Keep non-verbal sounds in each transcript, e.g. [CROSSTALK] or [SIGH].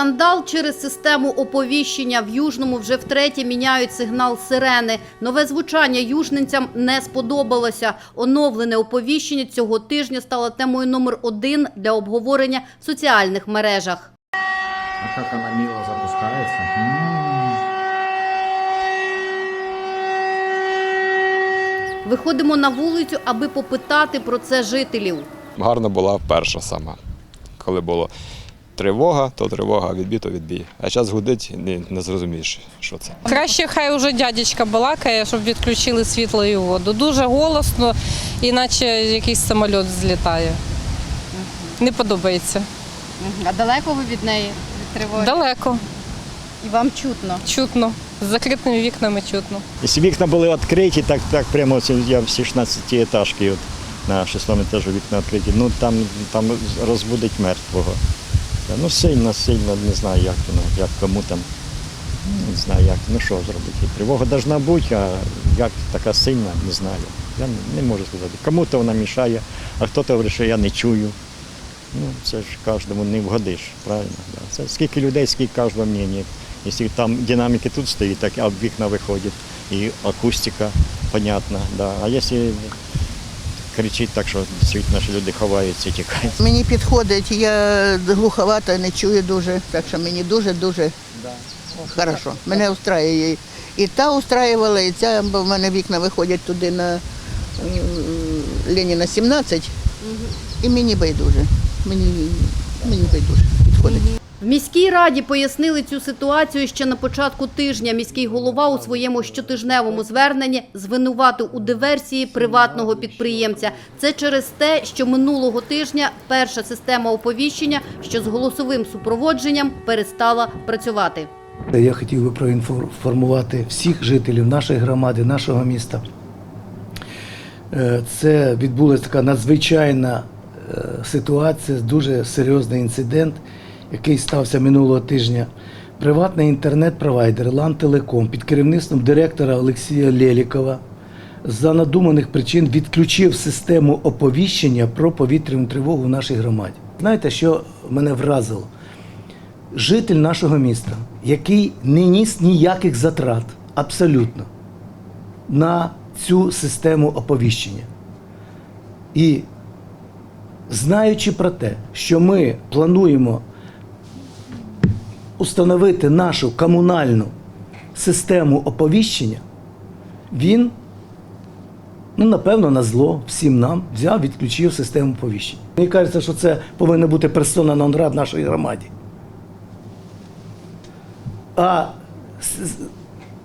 Скандал через систему оповіщення в Южному вже втретє міняють сигнал сирени. Нове звучання южненцям не сподобалося. Оновлене оповіщення цього тижня стало темою номер один для обговорення в соціальних мережах. А как она мило запускается. М. Виходимо на вулицю, аби попитати про це жителів. Гарна була перша сама. Коли було тривога, то тривога, відбій, то відбій. А час гудить, не, не зрозумієш, що це. Краще хай уже дядечка балакає, щоб відключили світло і воду. Дуже голосно, іначе якийсь самоліт злітає. Не подобається. А далеко ви від неї від тривоги? Далеко, І вам чутно. чутно. З закритими вікнами чутно. Якщо вікна були відкриті, так, так прямо ось я в 16 етажки, от, на шестому етажу вікна відкриті, ну там, там розбудить мертвого. Ну сильно, сильно, не знаю як воно, як кому там, не знаю як, ну що зробити. Тривога повинна бути, а як така сильна, не знаю. Я не, можу сказати. Кому-то вона мішає, а хто-то говорить, що я не чую. Ну, це ж кожному не вгодиш, правильно? Да. Це скільки людей, скільки кожного мнення. Якщо там динаміки тут стоїть, так а вікна виходять, і акустика, понятна. Да. А якщо кричить так, що дійсно що люди ховаються і тікають. Мені підходить, я глуховата, не чую дуже, так що мені дуже-дуже хорошо. Мене устраює. І та устраювала, і ця, бо в мене вікна виходять туди на Леніна 17, і мені байдуже. Мені, мені байдуже підходить. В міській раді пояснили цю ситуацію ще на початку тижня. Міський голова у своєму щотижневому зверненні звинуватив у диверсії приватного підприємця. Це через те, що минулого тижня перша система оповіщення, що з голосовим супроводженням, перестала працювати. Я хотів би проінформувати всіх жителів нашої громади, нашого міста. Е, Це відбулася така надзвичайна е, ситуація, дуже серйозний інцидент, який стався минулого тижня. Приватний інтернет-провайдер Лантелеком під керівництвом директора Олексія Лєлікова за надуманих причин відключив систему оповіщення про повітряну тривогу в нашій громаді. Знаєте, що мене вразило? житель нашого міста, який не ніс ніяких затрат абсолютно на цю систему оповіщення. І знаючи про те, що ми плануємо установити нашу комунальну систему оповіщення, він, ну, напевно, на зло всім нам взяв, відключив систему оповіщення. Мені кажеться, що це повинна бути персона нон в нашій громаді. А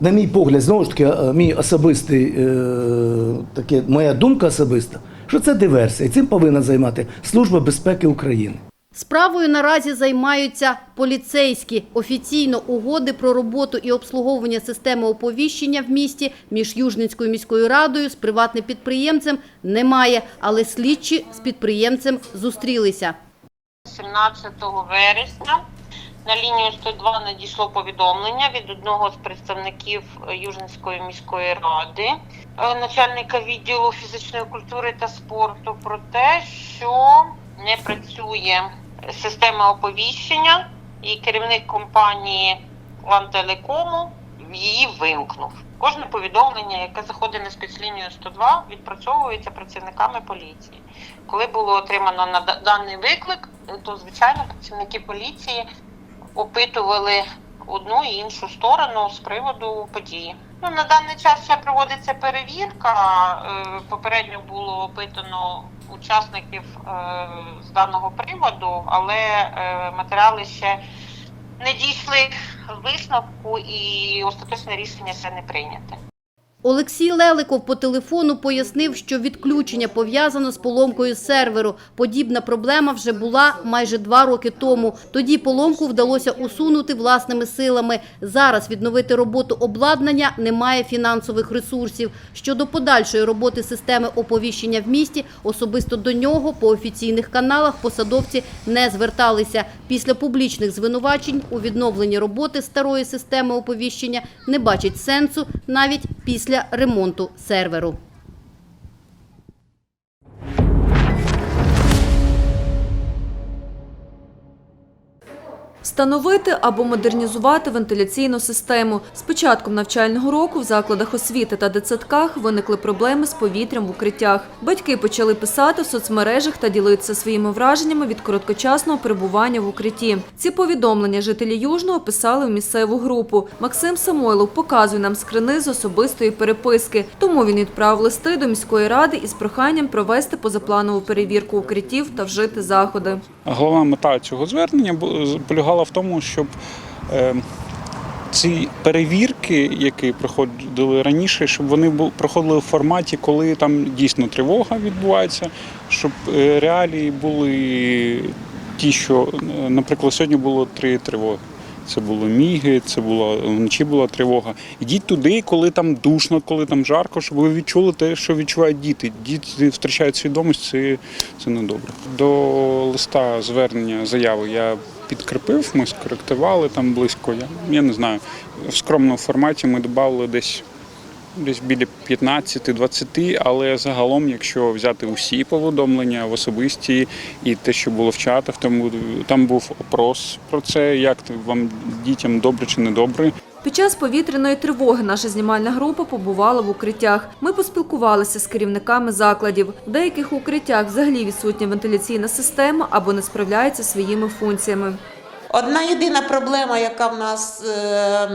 на мій погляд, знову ж таки, е, мій особистий, е, таке, моя думка особиста, що це диверсія. І цим повинна займати Служба безпеки України. Справою наразі займаються поліцейські. Офіційно угоди про роботу і обслуговування системи оповіщення в місті між Южницькою міською радою з приватним підприємцем немає, але слідчі з підприємцем зустрілися. 17 вересня на лінію 102 надійшло повідомлення від одного з представників Южницької міської ради, е, начальника відділу фізичної культури та спорту, про те, що не працює система оповіщення, і керівник компанії Лантелекому її вимкнув. Кожне повідомлення, яке заходить на спецлінію 102, відпрацьовується працівниками поліції. Коли було отримано на даний виклик, то звичайно працівники поліції опитували одну і іншу сторону з приводу події. Ну на даний час ще проводиться перевірка. Е, Попередньо було опитано учасників е, з даного приводу, але е, матеріали ще не дійшли висновку і остаточне рішення ще не прийняте. Олексій Леликов по телефону пояснив, що відключення пов'язано з поломкою серверу. Подібна проблема вже була майже два роки тому. Тоді поломку вдалося усунути власними силами. Зараз відновити роботу обладнання немає фінансових ресурсів. Щодо подальшої роботи системи оповіщення в місті, особисто до нього по офіційних каналах посадовці не зверталися. Після публічних звинувачень у відновленні роботи старої системи оповіщення не бачать сенсу навіть після ремонту серверу. Встановити або модернізувати вентиляційну систему. З початком навчального року в закладах освіти та дитсадках виникли проблеми з повітрям в укриттях. Батьки почали писати в соцмережах та ділитися своїми враженнями від короткочасного перебування в укритті. Ці повідомлення жителі Южного писали в місцеву групу. Максим Самойлов показує нам скрини з особистої переписки. Тому він відправив листи до міської ради із проханням провести позапланову перевірку укриттів та вжити заходи. Головна мета цього звернення полягала в тому, щоб е, ці перевірки, які проходили раніше, щоб вони проходили в форматі, коли там дійсно тривога відбувається, щоб е, реалії були ті, що, наприклад, сьогодні було три тривоги. Це було міги, це була вночі була тривога. Йдіть туди, коли там душно, коли там жарко, щоб ви відчули те, що відчувають діти. Діти втрачають свідомість, це, це недобре. До листа звернення заяви я підкріпив, ми скоректували там близько. Я, я не знаю. В скромному форматі ми додали десь. Десь біля 15-20, але загалом, якщо взяти усі повідомлення в особисті і те, що було в чатах, тому там був опрос про це, як вам дітям добре чи не добре. Під час повітряної тривоги наша знімальна група побувала в укриттях. Ми поспілкувалися з керівниками закладів. В деяких укриттях взагалі відсутня вентиляційна система або не справляється своїми функціями. Одна єдина проблема, яка в нас е,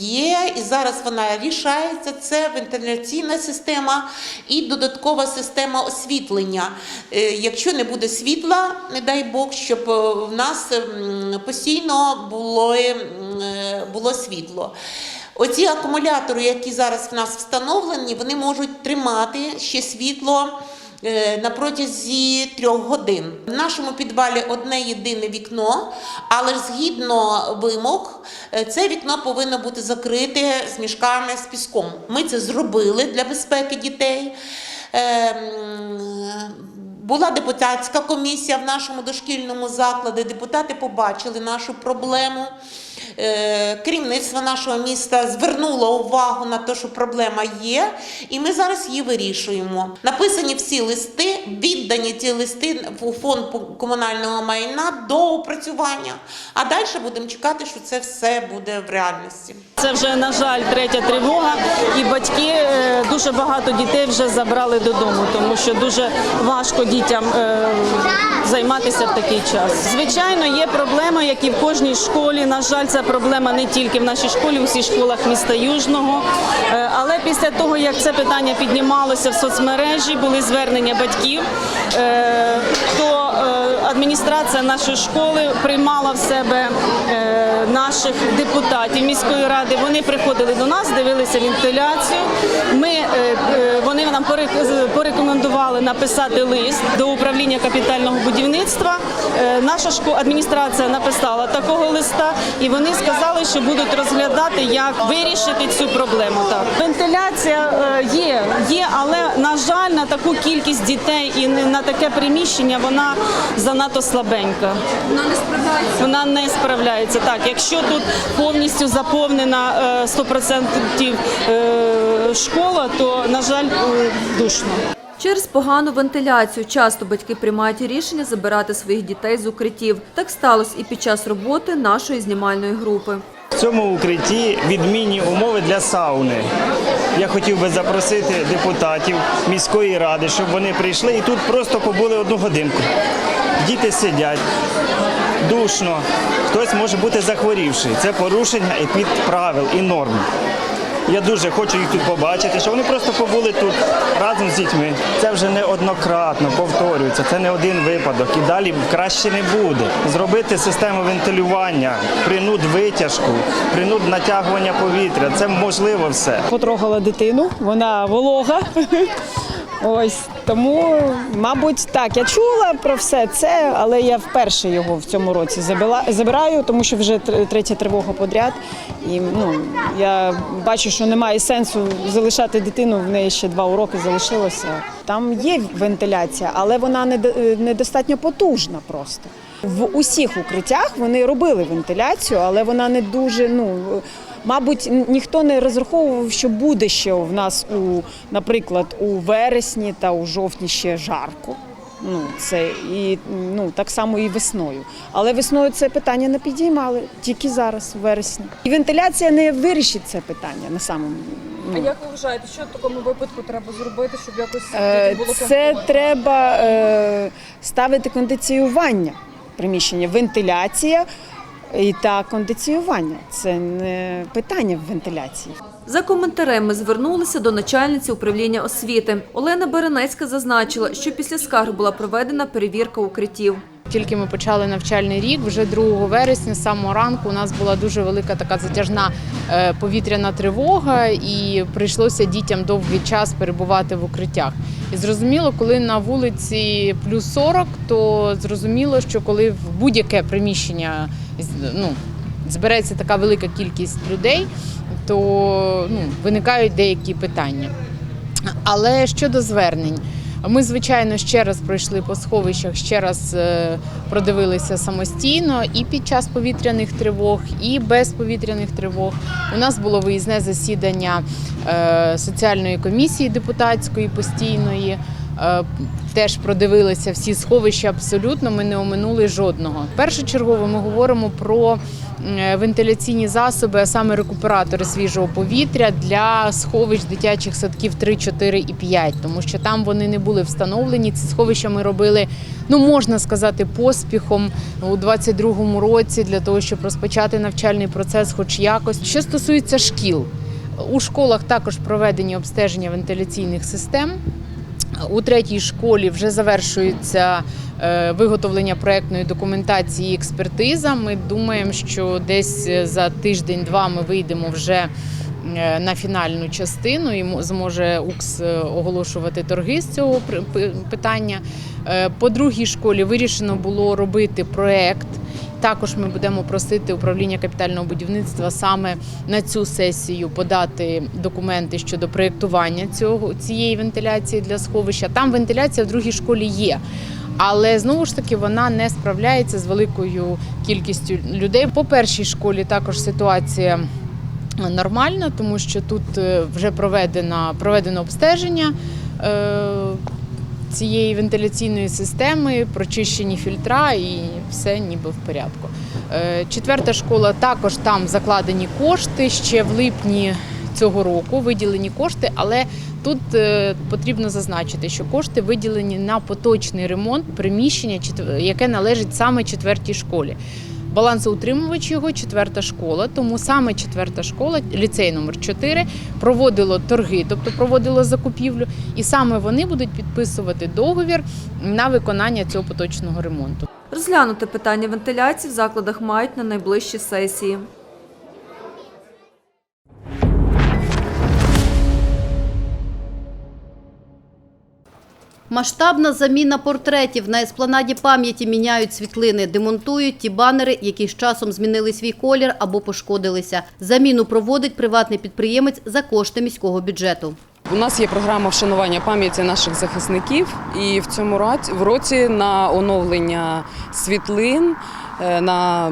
є, і зараз вона рішається, це вентиляційна система і додаткова система освітлення. Е, Якщо не буде світла, не дай Бог, щоб е, в нас постійно було, е, було світло. Оці акумулятори, які зараз в нас встановлені, вони можуть тримати ще світло на протязі трьох годин. В нашому підвалі одне єдине вікно, але ж згідно вимог, е, це вікно повинно бути закрите з мішками з піском. Ми це зробили для безпеки дітей. Е, Була депутатська комісія в нашому дошкільному закладі. Депутати побачили нашу проблему. Е, Керівництво нашого міста звернуло увагу на те, що проблема є, і ми зараз її вирішуємо. Написані всі листи, віддані ці листи у фонд комунального майна до опрацювання. А далі будемо чекати, що це все буде в реальності. Це вже, на жаль, третя тривога, і батьки е, дуже багато дітей вже забрали додому, тому що дуже важко дітям е, займатися в такий час. Звичайно, є проблема, як і в кожній школі. На жаль, ця проблема не тільки в нашій школі, у всіх школах міста Южного. Е, Але після того, як це питання піднімалося в соцмережі, були звернення батьків, е, то адміністрація нашої школи приймала в себе е, наших депутатів міської ради. Вони приходили до нас, дивилися вентиляцію. Ми, е, е, вони нам порек- порекомендували написати лист до управління капітального будівництва. Наша шко- адміністрація написала такого листа, і вони сказали, що будуть розглядати, як вирішити цю проблему. Так, вентиляція є, є, але на жаль, на таку кількість дітей і на таке приміщення вона занадто слабенька. Вона не справляється. Вона не справляється. Так, якщо тут повністю заповнена е, 100% е, школа, то на жаль е, душно. Через погану вентиляцію часто батьки приймають рішення забирати своїх дітей з укриттів. Так сталося і під час роботи нашої знімальної групи. В цьому укритті відмінні умови для сауни. Я хотів би запросити депутатів міської ради, щоб вони прийшли і тут просто побули одну годинку. Діти сидять, душно, хтось може бути захворівший. Це порушення і правил і норм. Я дуже хочу їх тут побачити, щоб вони просто побули тут разом з дітьми. Це вже неоднократно повторюється, це не один випадок. І далі краще не буде. Зробити систему вентилювання, принуд витяжку, принуд натягування повітря. Це можливо все. Потрогала дитину, вона волога. [LAUGHS] Ось тому, мабуть, так я чула про все це, але я вперше його в цьому році забираю, тому що вже третя тривога подряд. І ну я бачу, що немає сенсу залишати дитину. В неї ще два уроки залишилося. Там є вентиляція, але вона недо- недостатньо потужна просто. В усіх укриттях вони робили вентиляцію, але вона не дуже ну. Мабуть, ніхто не розраховував, що буде ще в нас у, наприклад, у вересні та у жовтні ще жарко. Ну, це і ну так само і весною. Але весною це питання не підіймали тільки зараз, у вересні. І вентиляція не вирішить це питання на самому. А ну. як ви вважаєте, що в такому випадку треба зробити, щоб якось Е, було Це треба е, ставити кондиціювання приміщення, вентиляція і та кондиціювання. Це не питання в вентиляції. За коментарем ми звернулися до начальниці управління освіти. Олена Беренецька зазначила, що після скарг була проведена перевірка укриттів. Тільки ми почали навчальний рік, вже 2 вересня, з самого ранку, у нас була дуже велика така затяжна е, повітряна тривога, і прийшлося дітям довгий час перебувати в укриттях. І зрозуміло, коли на вулиці плюс 40, то зрозуміло, що коли в будь-яке приміщення ну, збереться така велика кількість людей, то ну, виникають деякі питання. Але щодо звернень, ми, звичайно, ще раз пройшли по сховищах, ще раз е, продивилися самостійно і під час повітряних тривог, і без повітряних тривог. У нас було виїзне засідання е, соціальної комісії депутатської постійної. Е, Теж продивилися всі сховища абсолютно. Ми не оминули жодного. Першочергово ми говоримо про е, вентиляційні засоби, а саме рекуператори свіжого повітря для сховищ дитячих садків 3, 4 і 5, тому що там вони не були встановлені. Ці сховища ми робили, ну можна сказати, поспіхом у 22-му році для того, щоб розпочати навчальний процес, хоч якось. Що стосується шкіл, у школах також проведені обстеження вентиляційних систем. У третій школі вже завершується е, виготовлення проектної документації і експертиза. Ми думаємо, що десь е, за тиждень-два ми вийдемо вже е, на фінальну частину і мо- зможе УКС оголошувати торги з цього питання. По другій школі вирішено було робити проект. Також ми будемо просити управління капітального будівництва саме на цю сесію подати документи щодо проєктування цього цієї вентиляції для сховища. Там вентиляція в другій школі є. Але знову ж таки вона не справляється з великою кількістю людей. По першій школі також ситуація нормальна, тому що тут е, вже проведено, проведено обстеження. Цієї вентиляційної системи, прочищені фільтра і все ніби в порядку. Е, Четверта школа також там закладені кошти ще в липні цього року, виділені кошти, але тут е, потрібно зазначити, що кошти виділені на поточний ремонт приміщення, яке належить саме четвертій школі. Балансоутримувач його четверта школа, тому саме четверта школа, ліцей номер 4, проводило торги, тобто проводило закупівлю, і саме вони будуть підписувати договір на виконання цього поточного ремонту. Розглянути питання вентиляції в закладах мають на найближчі сесії. Масштабна заміна портретів на еспланаді пам'яті міняють світлини, демонтують ті банери, які з часом змінили свій колір або пошкодилися. Заміну проводить приватний підприємець за кошти міського бюджету. У нас є програма вшанування пам'яті наших захисників, і в цьому році на оновлення світлин е, на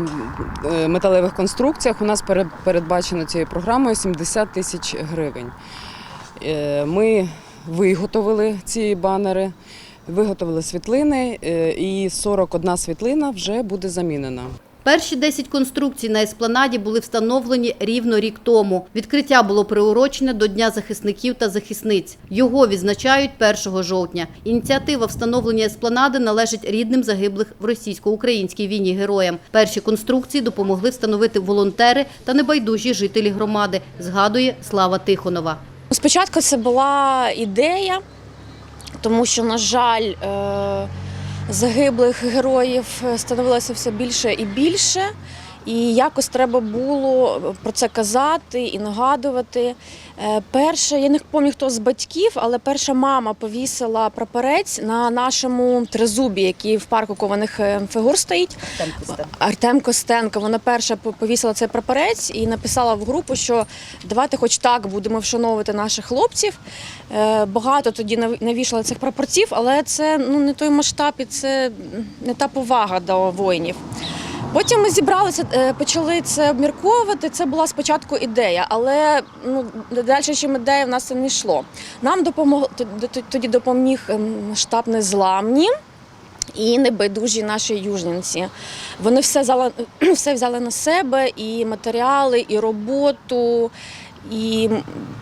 е, металевих конструкціях у нас пере- передбачено цією програмою 70 тисяч гривень. Е, Ми виготовили ці банери, виготовили світлини, е, і 41 світлина вже буде замінена. Перші 10 конструкцій на еспланаді були встановлені рівно рік тому. Відкриття було приурочене до Дня захисників та захисниць. Його відзначають 1 жовтня. Ініціатива встановлення еспланади належить рідним загиблих в російсько-українській війні героям. Перші конструкції допомогли встановити волонтери та небайдужі жителі громади, згадує Слава Тихонова. Спочатку це була ідея, тому що, на жаль, е, загиблих героїв становилося все більше і більше. І якось треба було про це казати і нагадувати. Е, Перше, я не пам'ятаю, хто з батьків, але перша мама повісила прапорець на нашому тризубі, який в парку кованих е, фігур стоїть. Артем Костенко. Вона перша повісила цей прапорець і написала в групу, що давайте хоч так будемо вшановувати наших хлопців. Е, Багато тоді нав- навішали цих прапорців, але це ну, не той масштаб і це не та повага до воїнів. Потім ми зібралися, е, почали це обмірковувати. Це була спочатку ідея, але ну далі, чим ідея, в нас це не йшло. Нам допомог тоді допоміг ем, штаб незламні. і небайдужі наші южненці. Вони все взяли, [CLEARS THROAT] все взяли на себе, і матеріали, і роботу. І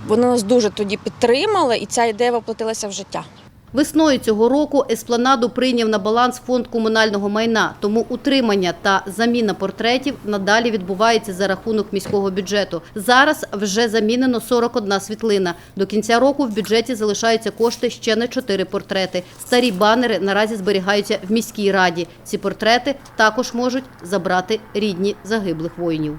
вони нас дуже тоді підтримали, і ця ідея воплотилася в життя. Весною цього року Еспланаду прийняв на баланс фонд комунального майна, тому утримання та заміна портретів надалі відбувається за рахунок міського бюджету. Зараз вже замінено 41 світлина. До кінця року в бюджеті залишаються кошти ще на 4 портрети. Старі банери наразі зберігаються в міській раді. Ці портрети також можуть забрати рідні загиблих воїнів.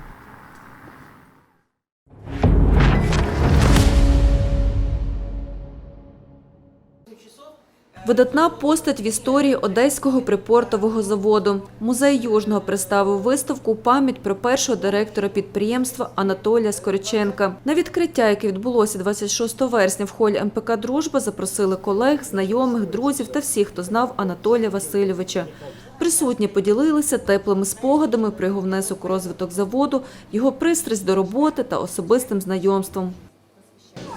Видатна постать в історії Одеського припортового заводу. Музей Южного представив виставку «Пам'ять про першого директора підприємства Анатолія Скориченка. На відкриття, яке відбулося 26 вересня в холі МПК «Дружба», запросили колег, знайомих, друзів та всіх, хто знав Анатолія Васильовича. Присутні поділилися теплими спогадами про його внесок у розвиток заводу, його пристрасть до роботи та особистим знайомством.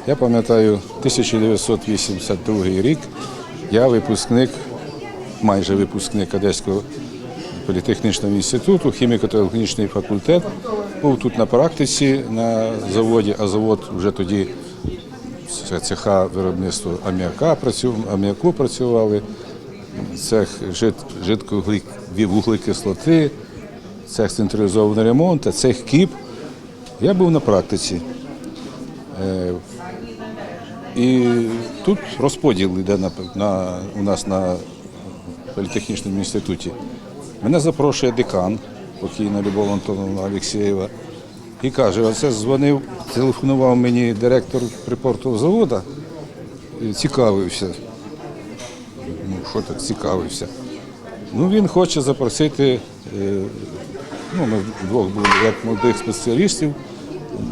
Я пам'ятаю 1982 рік. Я випускник, майже випускник Одеського політехнічного інституту, хіміко-технічний факультет. Був тут на практиці на заводі, а завод вже тоді це цеха виробництва аміака, аміаку працювали, цех жид, вуглекислоти, цех централізований ремонт, цех КІП. Я був на практиці. Е, І тут розподіл йде на, на, у нас на політехнічному інституті. Мене запрошує декан, покійна Любов Антоновна Олексєєва, і каже: оце дзвонив, телефонував мені директор припортового заводу, і цікавився. Ну, що так цікавився? Ну, він хоче запросити, е, ну, ми вдвох були як молодих спеціалістів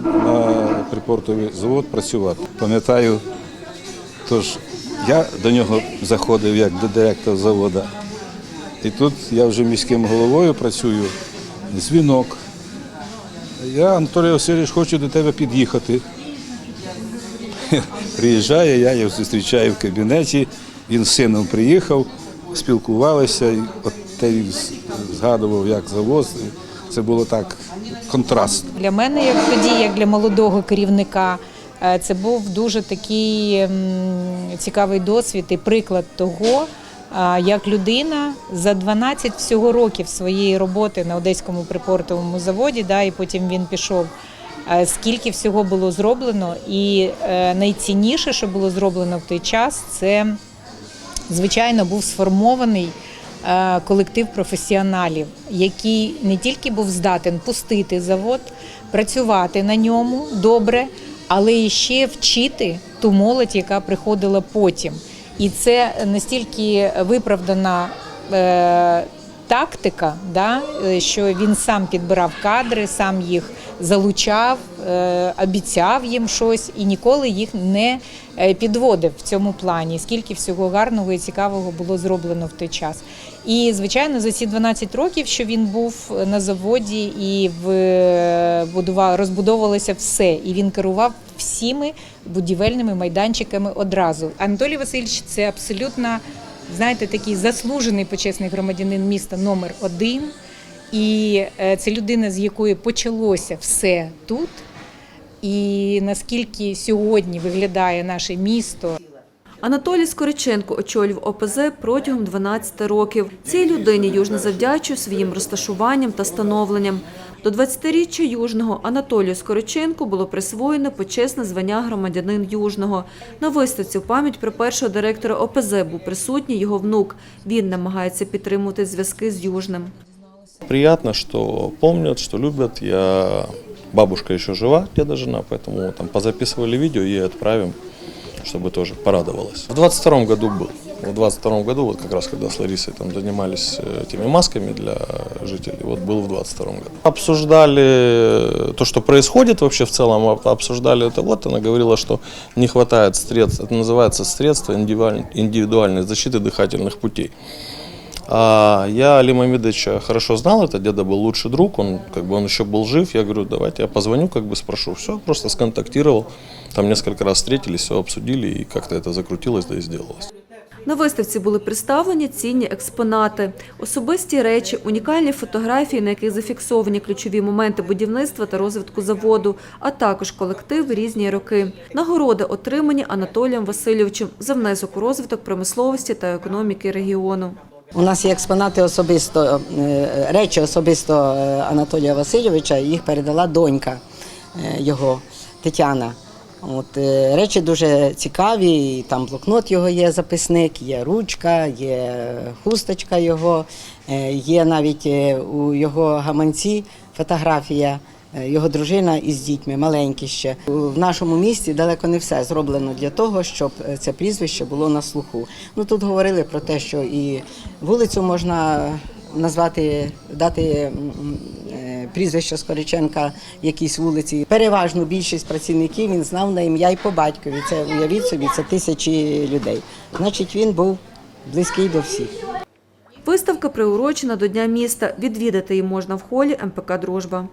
на припортовий завод працювати. Пам'ятаю, тож я до нього заходив як до директора заводу. І тут я вже міським головою працюю, дзвінок. Я, Анатолій Васильович, хочу до тебе під'їхати. [LAUGHS] Приїжджає, я його зустрічаю в кабінеті, він з сином приїхав, спілкувалися, і от те він згадував, як завоз. Це було так контраст. Для мене, як тоді, як для молодого керівника, це був дуже такий цікавий досвід і приклад того, як людина за 12 всього років своєї роботи на Одеському припортовому заводі, да, і потім він пішов. е, Скільки всього було зроблено, і е, найцінніше, що було зроблено в той час, це звичайно був сформований е, колектив професіоналів, який не тільки був здатен пустити завод, працювати на ньому добре, але і ще вчити ту молодь, яка приходила потім. І це настільки виправдана е, тактика, да, е, що він сам підбирав кадри, сам їх залучав, е, обіцяв їм щось і ніколи їх не е, підводив в цьому плані. Скільки всього гарного і цікавого було зроблено в той час. І звичайно, за ці 12 років, що він був на заводі і в будував, розбудовувалося все, і він керував всіми будівельними майданчиками одразу. Анатолій Васильович це абсолютно, знаєте, такий заслужений почесний громадянин міста номер один. І е, це людина, з якої почалося все тут. І наскільки сьогодні виглядає наше місто. Анатолій Скориченко очолював ОПЗ протягом 12 років. Цій людині Южне завдячує своїм розташуванням та становленням. До 20-річчя Южного Анатолію Скориченку було присвоєно почесне звання громадянин Южного. На виставці в пам'ять про першого директора ОПЗ був присутній його внук. Він намагається підтримувати зв'язки з Южним. Приятно, что помнят, что любят. Я бабушка еще жива, деда жена, поэтому там позаписывали видео и отправим, чтобы тоже порадовалась. В 22 году был. В 22 году, вот как раз когда с Ларисой там занимались э, этими масками для жителей, вот был в 22 году. Обсуждали то, что происходит вообще в целом, об- обсуждали это. Вот она говорила, что не хватает средств, это называется средства индивидуаль- индивидуальной защиты дыхательных путей. А я Алима Мамедовича хорошо знал, это деда был лучший друг, он как бы он еще был жив. Я говорю, давайте я позвоню, как бы спрошу. Все, просто сконтактировал. Там несколько раз встретились, все обсудили, и как-то это закрутилось, да и сделалось. На виставці були представлені цінні експонати, особисті речі, унікальні фотографії, на яких зафіксовані ключові моменти будівництва та розвитку заводу, а також колектив різні роки. Нагороди отримані Анатолієм Васильовичем за внесок у розвиток промисловості та економіки регіону. У нас є експонати особисто, е, речі особисто е, Анатолія Васильовича, їх передала донька е, його Тетяна. От, е, речі дуже цікаві, там блокнот його є, записник, є ручка, є хусточка його, е, є навіть е, у його гаманці фотографія. Його дружина із дітьми маленькі ще в нашому місті далеко не все зроблено для того, щоб це прізвище було на слуху. Ну тут говорили про те, що і вулицю можна назвати, дати е, прізвище Скориченка якійсь вулиці. Переважну більшість працівників він знав на ім'я і по батькові. Це уявіть собі, це тисячі людей. Значить, він був близький до всіх. Виставка приурочена до Дня міста. Відвідати її можна в холі МПК Дружба.